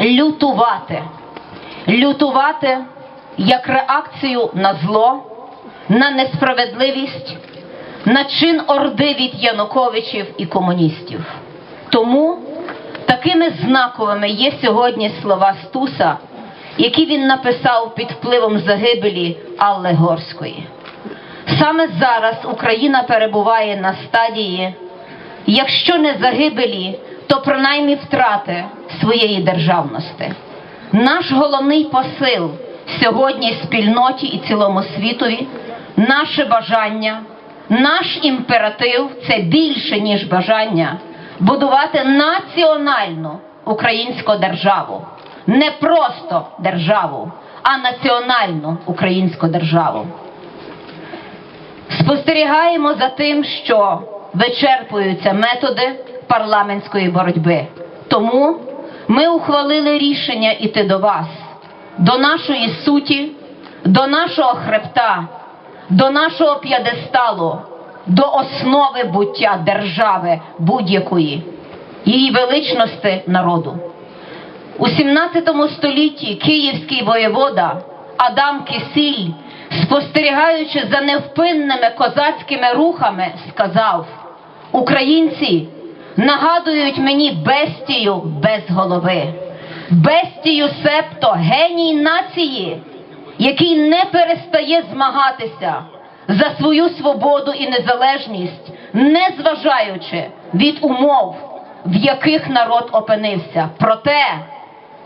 лютувати. Лютувати як реакцію на зло, на несправедливість, на чин орди від Януковичів і комуністів. Тому такими знаковими є сьогодні слова Стуса, які він написав під впливом загибелі Алли Горської. Саме зараз Україна перебуває на стадії, якщо не загибелі, то принаймні втрати своєї державності. Наш головний посил сьогодні спільноті і цілому світові, наше бажання, наш імператив це більше, ніж бажання будувати національну українську державу. Не просто державу, а національну українську державу. Спостерігаємо за тим, що вичерпуються методи парламентської боротьби. Тому ми ухвалили рішення іти до вас, до нашої суті, до нашого хребта, до нашого п'єдесталу, до основи буття держави будь-якої, її величності народу. У 17 столітті київський воєвода Адам Кисіль, спостерігаючи за невпинними козацькими рухами, сказав: Українці нагадують мені бестію без голови, бестію септо геній нації, який не перестає змагатися за свою свободу і незалежність, не зважаючи від умов, в яких народ опинився. Проте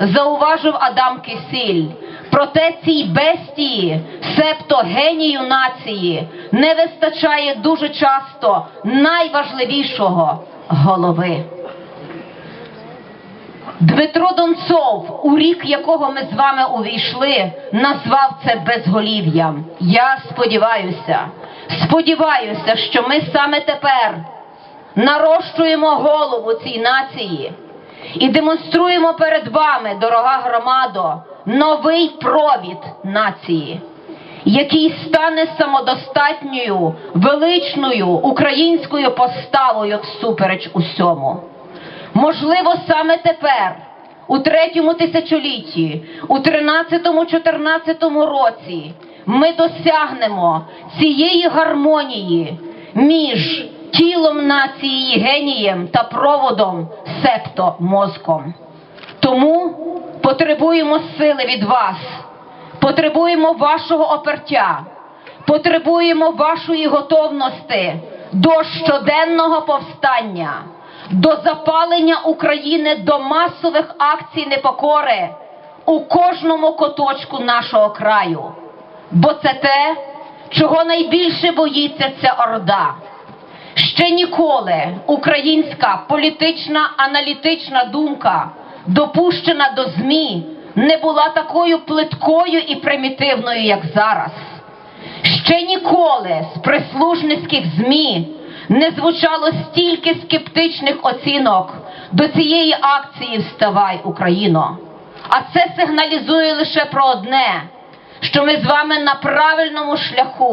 зауважив Адам Кисіль, проте цій бестії, себто генію нації, не вистачає дуже часто найважливішого голови. Дмитро Донцов, у рік якого ми з вами увійшли, назвав це безголів'ям. Я сподіваюся, сподіваюся, що ми саме тепер нарощуємо голову цій нації і демонструємо перед вами, дорога громадо, новий провід нації, який стане самодостатньою, величною українською поставою всупереч усьому. Можливо, саме тепер, у третьому тисячолітті, у 13-14 році, ми досягнемо цієї гармонії між тілом нації, генієм та проводом, септо мозком. Тому потребуємо сили від вас, потребуємо вашого опертя, потребуємо вашої готовності до щоденного повстання, до запалення України до масових акцій непокори у кожному куточку нашого краю. Бо це те, чого найбільше боїться ця орда. Ще ніколи українська політична аналітична думка, допущена до ЗМІ, не була такою плиткою і примітивною, як зараз. Ще ніколи з прислужницьких ЗМІ не звучало стільки скептичних оцінок до цієї акції Вставай, Україно. А це сигналізує лише про одне, що ми з вами на правильному шляху.